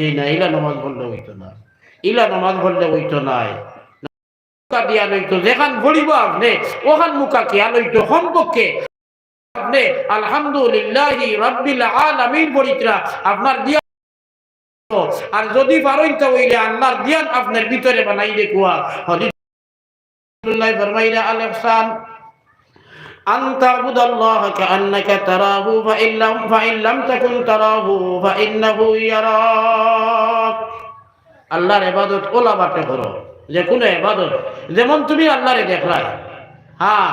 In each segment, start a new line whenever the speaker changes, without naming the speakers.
যে না, ইলা নামাজ পড়লে হইতো না। ইলা নামাজ পড়লে হইতো নাই মুখা দিয়া লইতো, যেখান পড়িব আপনি, ওখান মুখা কিয়া লইতো, সম্পর্কে আপনি আলহামদুলিল্লাহ রব্বিল আলামিন পড়িতরা আপনার দিয়া আর যদি পারেন হইলে আল্লাহর দিয়ান আপনার ভিতরে বানাই দেখুয়া। হদিসুল্লাহ ফরমাইরা আল أن تعبد الله كأنك تراه فإن لم, فإن لم تكن تراه فإنه يراك আল্লাহর ইবাদত ওলা বাটে করো যে কোনো ইবাদত যেমন তুমি আল্লাহরে দেখলাই হ্যাঁ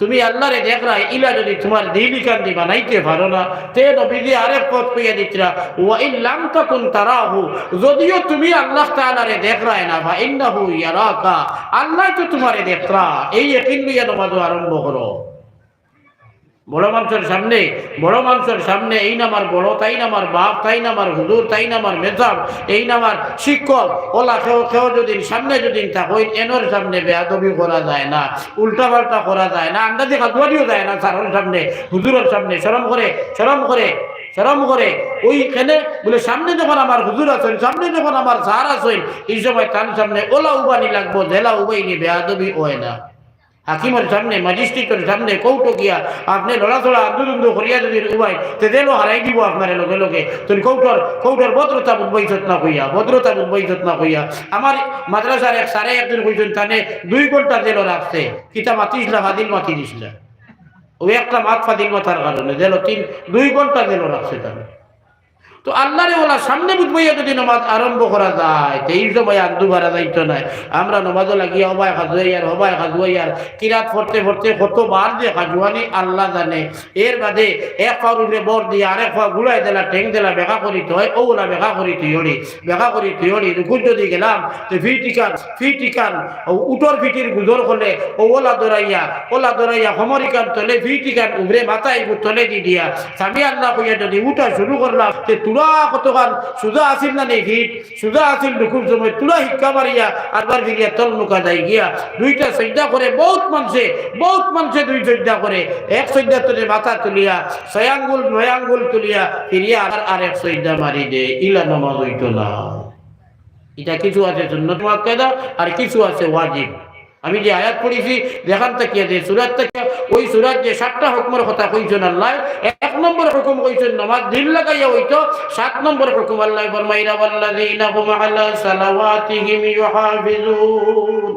তুমি আল্লাহরে দেখলাই ইলা যদি তোমার দিলি কান্দি বানাইতে পারো না তে নবীজি আরেক পথ পেয়ে দিতরা ওয়া ইল্লাম তাকুন তারাহু যদিও তুমি আল্লাহ তাআলারে দেখলাই না ভা ইন্নাহু ইয়ারাকা আল্লাহ তো তোমারে দেখরা এই ইয়াকিন নিয়ে নামাজ আরম্ভ করো বড় মানুষের সামনে, বড় মানুষের সামনে, এই নামার বড়, তাই নামার বাপ, তাই নামার হুজুর, তাই নামার মেজাব এই নামার শিক্ষক, ওলা কেউ কেউ যদি সামনে যদি থাকো এনর সামনে বেয়াদবি করা যায় না উল্টা পাল্টা করা যায় না, আন্দাজে কাকুয়ারিও যায় না সারর সামনে, হুজুরের সামনে, শরম করে শরম করে শরম করে ওইখানে বলে, সামনে যখন আমার হুজুর আছেন, সামনে যখন আমার সার আছেন, এই সময় তার সামনে ওলা উবানি লাগবো, জেলা উবাইনি বেয়াদবি হয় না। হাকিমের সামনে ম্যাজিস্ট্রেটের সামনে কৌটো গিয়া আপনি লড়াচড়া, আন্দোলন করিয়া যদি উবাই, তে দেলো হারাই দিব আপনার লগে লগে। তুমি কৌটর কৌটর ভদ্রতা বুঝবাইছত না কইয়া, ভদ্রতা বুঝবাইছত না কইয়া। আমার মাদ্রাসার এক সাড়ে একদিন কইছেন, তানে দুই ঘণ্টা জেল রাখছে, কিতা মাতিসলা ফাদিল মাতি দিছিলা ওই একটা মাত ফাদিল মাথার কারণে জেল তিন, দুই ঘণ্টা জেল রাখছে তানে। তো আল্লাহরে ওলা সামনে বুঝবাইয়া যদি নমাজ আরম্ভ করা যায়, তো এই সময় আর দুবারা যাইতো নাই। আমরা নমাজও লাগিয়া হবাই খাজুয়াই আর হবাই খাজুয়াই আর কিরাত পড়তে পড়তে কতবার যে খাজুয়ানি আল্লাহ জানে। এর বাদে এক পাওয়ার উপরে বর দিয়ে আরেক পা গুড়াই দিলা, ঠেং দিলা, বেকা করিতে হয় ওগুলা বেকা করি তুইড়ি বেকা করি তুইড়ি রুকুর যদি গেলাম, তো ফি টিকান ফি টিকান উটর ফিটির গুজর করলে, ও ওলা দৌড়াইয়া ওলা দৌড়াইয়া সমরিকান তলে ফি টিকান উভরে মাথায় তলে দি দিয়া। স্বামী আল্লাহ কইয়া যদি উঠা শুরু করলাম তুলা কতখান? সুজা আসিল না নেই ভিট সুজা আসিল দুকুর সময় তুলা শিক্ষা মারিয়া আরবার ফিরিয়া তল নুকা যাই গিয়া। দুইটা সৈদা করে বহুত মানুষে বহুত মানুষে দুই সৈদা করে এক সৈদা তুলে মাথা তুলিয়া ছয়াঙ্গুল নয়াঙ্গুল তুলিয়া ফিরিয়া আর আর এক সৈদা মারি দে, ইলা নমাজ হইতো না। এটা কিছু আছে সুন্নত মুআক্কাদা, আর কিছু আছে ওয়াজিব। আমি যে আয়াত পড়েছি দেখান তাকিয়া যে সুরাত তাকিয়া ওই সুরাত যে সাতটা হুকুমের কথা কইছেন আল্লাহ, এক নম্বর হুকুম কইছেন, নামাজ দিল লাগাইয়া হইতো, সাত নম্বর হুকুম আল্লাহ ফরমাইরা, ওয়াল্লাযীনা হুম আলা সালাওয়াতিহিম ইউহাফিজুন।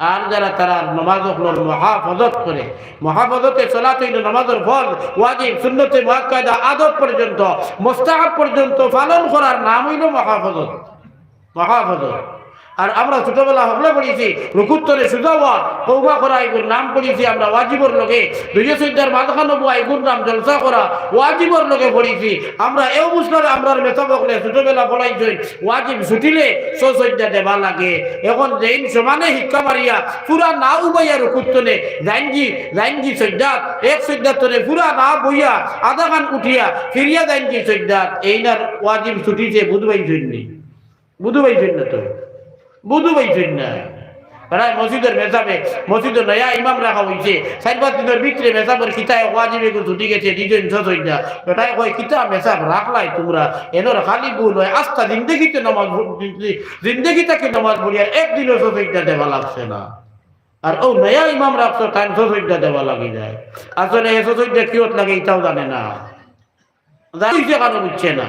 আর যারা তারা নমাজ মহাফজত করে, মহাফজতে চলা তৈল নামাজের ফল, ওয়াজিব, সুন্নতে মুআক্কাদা আদব পর্যন্ত, মোস্তাহাব পর্যন্ত পালন করার নাম হইল মহাফজত মহাফজত। আর আমরা ছোটবেলা হবলে পড়েছি রুকুত্তরে সুজাওয়া কৌমা করা এগুর নাম পড়েছি আমরা ওয়াজিবর লগে দুইশো চৈদ্দার মাঝখানবু এগুর নাম জলসা করা, ওয়াজিবর লোকে পড়েছি আমরা এও বুঝলাম আমরা মেথাবকলে ছোটবেলা বলাইছই ওয়াজিব ছুটিলে সো চৈদ্দা দেবা লাগে। এখন যেইন সমানে শিক্ষা মারিয়া, পুরা না উবাইয়া রুকুত্তনে জাইনজি জাইনজি চৈদ্দাত এক তরে পুরা না বইয়া, আধা খান উঠিয়া, ফিরিয়া জাইনজি চৈদ্দাত এইনার ওয়াজিব ছুটিছে বুধবাই নি বুধবাই না তো। বুধু পাইছেন না। প্রায় মসজিদের মেসাবে মসজিদের নয়া ইমাম রাখা হয়েছে সাইবার দিনের ভিতরে মেসাবের কিতায় ওয়াজিবে ছুটি গেছে দুজন ছয় না। এটাই কয় কিতা মেসাব রাখলাই তোমরা। এনোর খালি ভুল হয়। আস্থা জিন্দগিতে নামাজ জিন্দগি তাকে নামাজ পড়িয়া একদিনও ছয়টা দেওয়া লাগছে না। আর ও নয়া ইমাম রাখছো টাইম ছয়টা দেওয়া লাগি যায়। আসলে এ ছয়টা কিয়ত লাগে এটাও জানে না। জানিছে কেন বুঝছে না।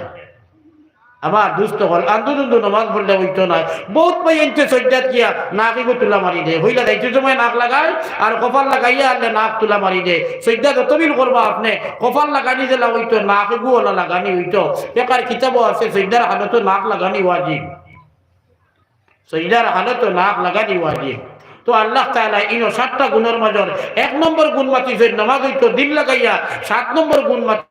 আমার দুস্থ হল, আন্দোলন নমাজ পড়লে হইতো না। বহুত ভাই এনতে সজ্জাত গিয়া নাকি তুলা মারি দে। হইলা যাইতে সময় নাক লাগায় আর কপাল লাগাইয়া আনলে নাক তুলা মারি দে। সজ্জা যতদিন করবা আপনি। কপাল লাগানি দিলা হইতো নাকে গু ওলা লাগানি হইতো। বেকার কিতাবও আছে, সজ্জার হালতো নাক লাগানি ওয়াজিব। সজ্জার হালতো নাক লাগানি ওয়াজিব। তো আল্লাহ তাআলা ইনো সাতটা গুণের মাজর, এক নম্বর গুণ মাতিছে নামাজ হইতো দিন লাগাইয়া, সাত নম্বর গুণ মাতি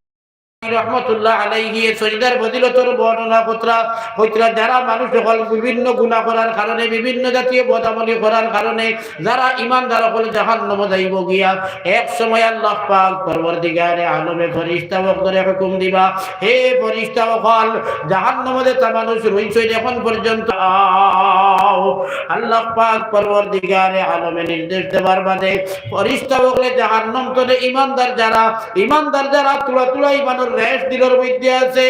রহমতুল্লাহ আলাইহি সজিদার ফজিলতর বর্ণনা কতরা হইতরা যারা মানুষ সকল বিভিন্ন করার কারণে, বিভিন্ন জাতীয় করার কারণে, যারা যাইব গিয়া, এক সময় আল্লাহ পাক পরবর্তীকারে আলমে ফরিস্তা করে হুকুম দিবা, হে তা মানুষ এখন পর্যন্ত। আল্লাহ পাক আলমে নির্দেশ দেবার বাদে ফরিস্তা বলে জাহান্নাম তোলে ইমানদার যারা ইমানদার যারা তুলা তুলা ইমানের রেশ দিলর মধ্যে আছে।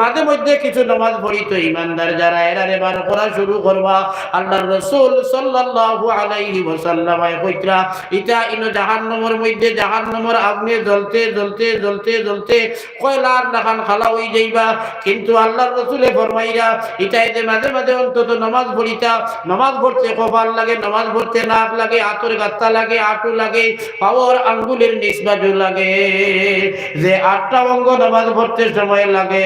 মাঝে মধ্যে কিছু নামাজ পড়িত ইমানদার যারা, এরা এবার করা শুরু করবা। আল্লাহর রাসূল সাল্লাল্লাহু আলাইহি ওয়াসাল্লাম কইতরা ইটা ইনো জাহান্নামের মধ্যে, জাহান্নামের আগুনে জ্বলতে জ্বলতে জ্বলতে জ্বলতে কয়লার নাখান খালা হই যাইবা। কিন্তু আল্লাহর রাসূলে ফরমাইরা ইটা যে মাঝে মাঝে অন্তত নামাজ পড়িতা, নামাজ পড়তে কপাল লাগে, নামাজ পড়তে নাক লাগে, আতর গাত্তা লাগে, আটু লাগে, পাওয়ার আঙ্গুলের নিসবাজু লাগে। যে আটটা অঙ্গ নামাজ পড়তে সময় লাগে।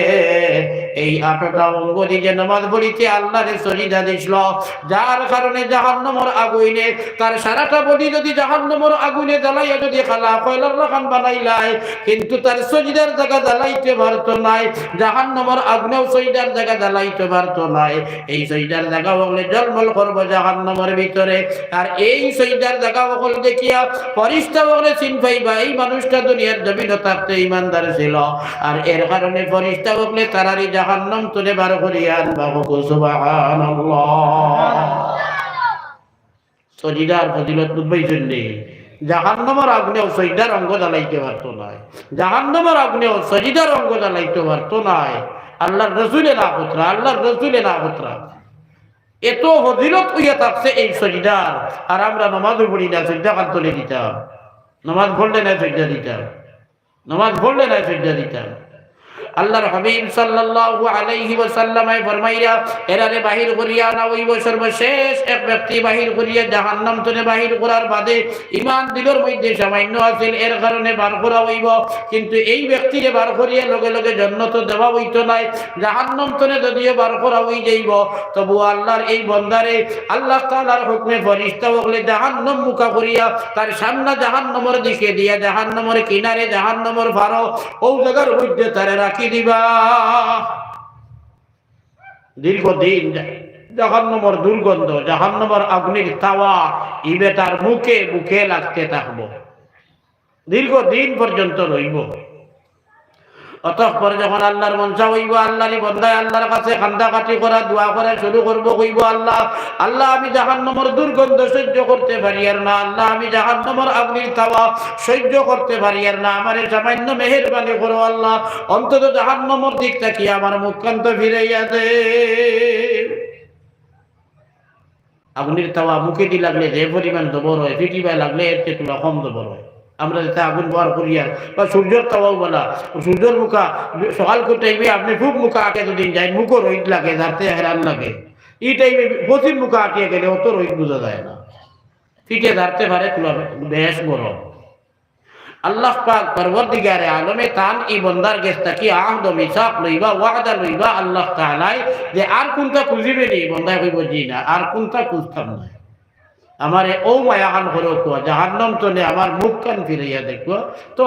এই আটটা অঙ্গ দিয়ে নামাজ পড়িতে আল্লাহরে সজিদা দিছিল, যার কারণে জাহান্নামের আগুনে, তার সারাটা বডি যদি জাহান্নামের আগুনে জ্বালাইয়া যদি খালা কয়লার রাখান বানাইলাই, কিন্তু তার সজিদার জায়গা জ্বালাইতে পারতো নাই, জাহান্নামের আগুনেও সজিদার জায়গা জ্বালাইতে পারতো নাই। এই সজিদার জায়গা বলে জলমল করব জাহান্নামের ভিতরে। আর এই সজিদার জায়গা বল দেখিয়া ফরিস্তা বলে চিন পাইবা, এই মানুষটা দুনিয়ার জমিন থাকতে ইমানদার ছিল। আর এর কারণে ফরিস্তা বলে তারারি জাহান্নাম তুলে বার করিয়া আনবা সুবহানাল্লাহ। সজিদার ফজিলত বুঝবাই জন্যে। জাহান্নামের আগুনেও সজিদার অঙ্গ জ্বালাইতে পারতো নাই। জাহান্নামের আগুনেও সজিদার অঙ্গ জ্বালাইতে পারতো নাই। আল্লাহর রসুলে না পুত্রা আল্লাহর রসুলে না পুত্রা এত ফজিলত হইয়া থাকছে এই সজিদার আর আমরা নমাজ পড়ি না সজ্জা কান তুলে দিতাম? নমাজ পড়লে না সজ্জা দিতাম? নমাজ পড়লে না সজ্জা দিতাম? আল্লাহর হাবিব সাল্লাল্লাহু আলাইহি ওয়াসাল্লাম ফরমাইরা এরারে বাহির করিয়া না ওই সর্বশেষ। এক ব্যক্তি বাহির করিয়া জাহান্নাম তনে বাহির করার বাদে ইমান দিলর মধ্যে সামান্য আছিল, এর কারণে বার করা হইব। কিন্তু এই ব্যক্তিরে বার করিয়া লগে লগে জন্নত দেওয়া হইতো নাই, জাহান্নাম তনে যদিও বার করা হই যাইব, তবু আল্লাহর এই বন্দারে আল্লাহ তাআলার হুকমে ফরিস্তা বলে জাহান্নাম মুখা করিয়া তার সামনে জাহান্নামের দিকে দিয়া, জাহান্নামের কিনারে জাহান্নামের ভারো ও জায়গার মধ্যে তারে রাখি দিবা। দীর্ঘদিন জাহান্নমর দুর্গন্ধ, জাহান্নমর অগ্নির তাওয়া ইবে তার মুখে মুখে লাগতে থাকব। দীর্ঘদিন পর্যন্ত রইব। অতঃপর যখন আল্লাহর মনসা হইব আল্লাহরই বন্ধায় আল্লাহর কাছে কান্দাকাটি করা, দোয়া করা শুরু করব হইব আল্লাহ? আল্লাহ, আমি জাহান্নমর দুর্গন্ধ সহ্য করতে পারি আর না। আল্লাহ, আমি জাহান্নমর আগ্নির তাওয়া সহ্য করতে পারি আর না। আমার সামান্য মেহেরবানি করো আল্লাহ। অন্তত জাহান্নমর দিক থাকি আমার মুখকান্ত ফিরাইয়া দে। আগুনের তাওয়া মুখে দি লাগলে যে পরিমাণ জবর হয় ফিটিবায় লাগলে এর চেয়ে তুলা কম জবর হয়। আমরা যাতে আগুন ব্যবহার করি আর, বা সূর্যের তাওয়াও বলা, সূর্যের মুখা, সকাল করে টাইমে আপনি খুব মুখা আটে দুদিন যায়, মুখও রোহিত লাগে যাতে হেরান লাগে। এই টাইমে প্রতির মুখা আটিয়ে গেলে অত রোহিত বোঝা যায় না। ফিটে ধরতে পারে বেশ গরম আল্লাহ পাক পরবর্তীগারে আলমে তান এই বন্দার গেছ থাকি আহদ মিসাক লইবা, ওয়াদা লইবা আল্লাহ তাআলাই যে আর কোনটা খুঁজিবে নি, বন্দায় কইব জি না, আর কোনটা খুঁজতাম না। আমারে ও মায়াহান হলো জাহান্নাম নে আমার মুখ কান ফিরাইয়া দেখব তো